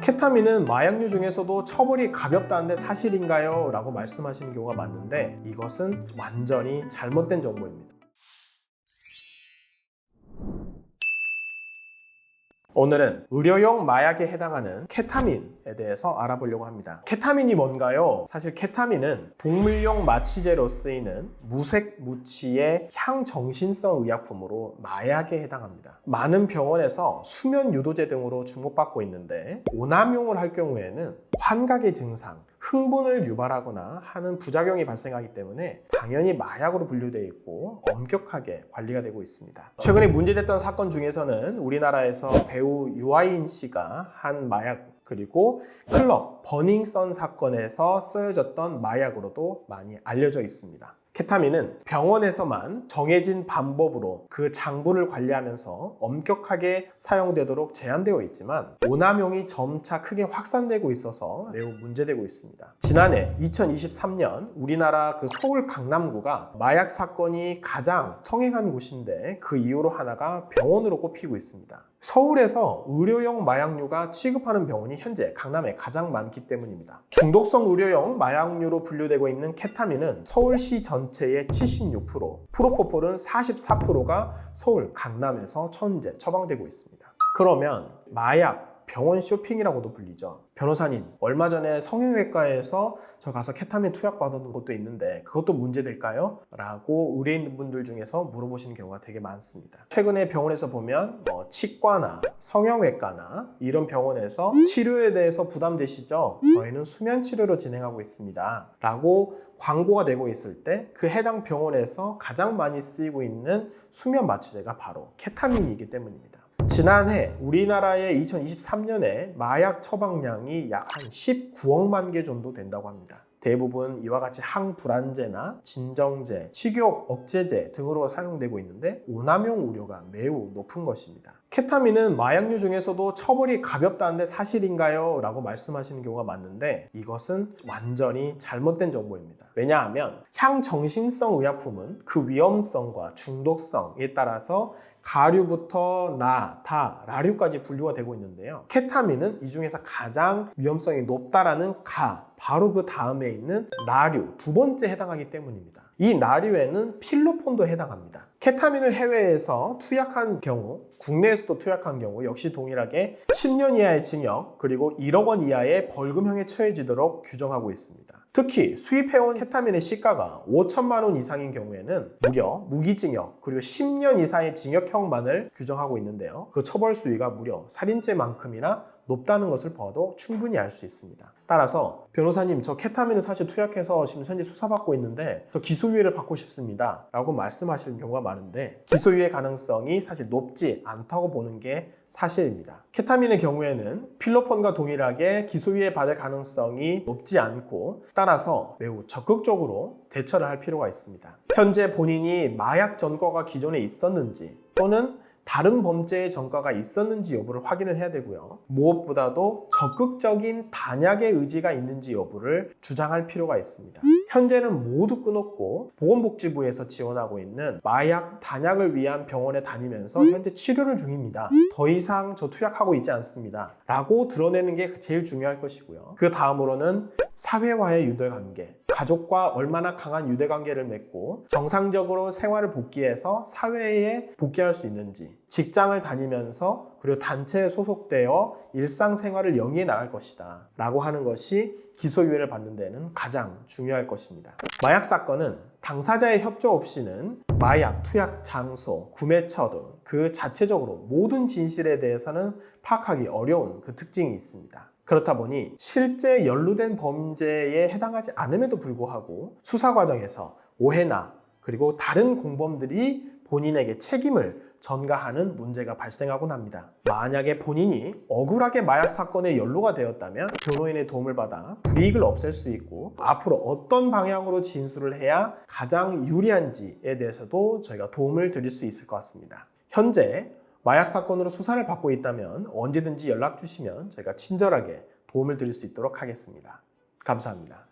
케타민은 마약류 중에서도 처벌이 가볍다는데 사실인가요? 라고 말씀하시는 경우가 많은데 이것은 완전히 잘못된 정보입니다. 오늘은 의료용 마약에 해당하는 케타민에 대해서 알아보려고 합니다. 케타민이 뭔가요? 사실 케타민은 동물용 마취제로 쓰이는 무색 무취의 향정신성 의약품으로 마약에 해당합니다. 많은 병원에서 수면 유도제 등으로 주목받고 있는데 오남용을 할 경우에는 환각의 증상, 흥분을 유발하거나 하는 부작용이 발생하기 때문에 당연히 마약으로 분류되어 있고 엄격하게 관리가 되고 있습니다. 최근에 문제됐던 사건 중에서는 우리나라에서 배우 유아인 씨가 한 마약 그리고 클럽 버닝썬 사건에서 쓰여졌던 마약으로도 많이 알려져 있습니다. 케타민은 병원에서만 정해진 방법으로 그 장부를 관리하면서 엄격하게 사용되도록 제한되어 있지만 오남용이 점차 크게 확산되고 있어서 매우 문제되고 있습니다. 지난해 2023년 우리나라 그 서울 강남구가 마약 사건이 가장 성행한 곳인데 그 이유로 하나가 병원으로 꼽히고 있습니다. 서울에서 의료용 마약류가 취급하는 병원이 현재 강남에 가장 많기 때문입니다. 중독성 의료용 마약류로 분류되고 있는 케타민은 서울시 전체의 76%, 프로포폴은 44%가 서울 강남에서 현재 처방되고 있습니다. 그러면 마약 병원 쇼핑이라고도 불리죠. 변호사님, 얼마 전에 성형외과에서 저 가서 케타민 투약 받은 것도 있는데 그것도 문제될까요? 라고 의뢰인분들 중에서 물어보시는 경우가 되게 많습니다. 최근에 병원에서 보면 뭐 치과나 성형외과나 이런 병원에서 치료에 대해서 부담되시죠? 저희는 수면 치료로 진행하고 있습니다. 라고 광고가 되고 있을 때 그 해당 병원에서 가장 많이 쓰이고 있는 수면 마취제가 바로 케타민이기 때문입니다. 지난해 우리나라의 2023년에 마약 처방량이 약 한 19억만 개 정도 된다고 합니다. 대부분 이와 같이 항불안제나 진정제, 식욕 억제제 등으로 사용되고 있는데 오남용 우려가 매우 높은 것입니다. 케타민은 마약류 중에서도 처벌이 가볍다는데 사실인가요? 라고 말씀하시는 경우가 많은데 이것은 완전히 잘못된 정보입니다. 왜냐하면 향정신성 의약품은 그 위험성과 중독성에 따라서 가류부터 나, 다, 라류까지 분류가 되고 있는데요. 케타민은 이 중에서 가장 위험성이 높다라는 가, 바로 그 다음에 있는 나류, 두 번째 해당하기 때문입니다. 이 나류에는 필로폰도 해당합니다. 케타민을 해외에서 투약한 경우, 국내에서도 투약한 경우 역시 동일하게 10년 이하의 징역 그리고 1억 원 이하의 벌금형에 처해지도록 규정하고 있습니다. 특히 수입해온 케타민의 시가가 5천만 원 이상인 경우에는 무려 무기징역 그리고 10년 이상의 징역형만을 규정하고 있는데요. 그 처벌 수위가 무려 살인죄만큼이나 높다는 것을 봐도 충분히 알 수 있습니다. 따라서 변호사님 저 케타민을 사실 투약해서 지금 현재 수사받고 있는데 저 기소유예를 받고 싶습니다 라고 말씀하시는 경우가 많은데 기소유예 가능성이 사실 높지 않다고 보는 게 사실입니다. 케타민의 경우에는 필로폰과 동일하게 기소유예 받을 가능성이 높지 않고 따라서 매우 적극적으로 대처를 할 필요가 있습니다. 현재 본인이 마약 전과가 기존에 있었는지 또는 다른 범죄의 전과가 있었는지 여부를 확인을 해야 되고요. 무엇보다도 적극적인 단약의 의지가 있는지 여부를 주장할 필요가 있습니다. 현재는 모두 끊었고 보건복지부에서 지원하고 있는 마약 단약을 위한 병원에 다니면서 현재 치료를 중입니다. 더 이상 저 투약하고 있지 않습니다. 라고 드러내는 게 제일 중요할 것이고요. 그 다음으로는 사회와의 유대관계, 가족과 얼마나 강한 유대 관계를 맺고 정상적으로 생활을 복귀해서 사회에 복귀할 수 있는지, 직장을 다니면서 그리고 단체에 소속되어 일상생활을 영위해 나갈 것이다. 라고 하는 것이 기소유예를 받는 데는 가장 중요할 것입니다. 마약 사건은 당사자의 협조 없이는 마약, 투약 장소, 구매처 등 그 자체적으로 모든 진실에 대해서는 파악하기 어려운 그 특징이 있습니다. 그렇다 보니 실제 연루된 범죄에 해당하지 않음에도 불구하고 수사 과정에서 오해나 그리고 다른 공범들이 본인에게 책임을 전가하는 문제가 발생하곤 합니다. 만약에 본인이 억울하게 마약 사건에 연루가 되었다면 변호인의 도움을 받아 불이익을 없앨 수 있고 앞으로 어떤 방향으로 진술을 해야 가장 유리한지에 대해서도 저희가 도움을 드릴 수 있을 것 같습니다. 현재 마약 사건으로 수사를 받고 있다면 언제든지 연락 주시면 저희가 친절하게 도움을 드릴 수 있도록 하겠습니다. 감사합니다.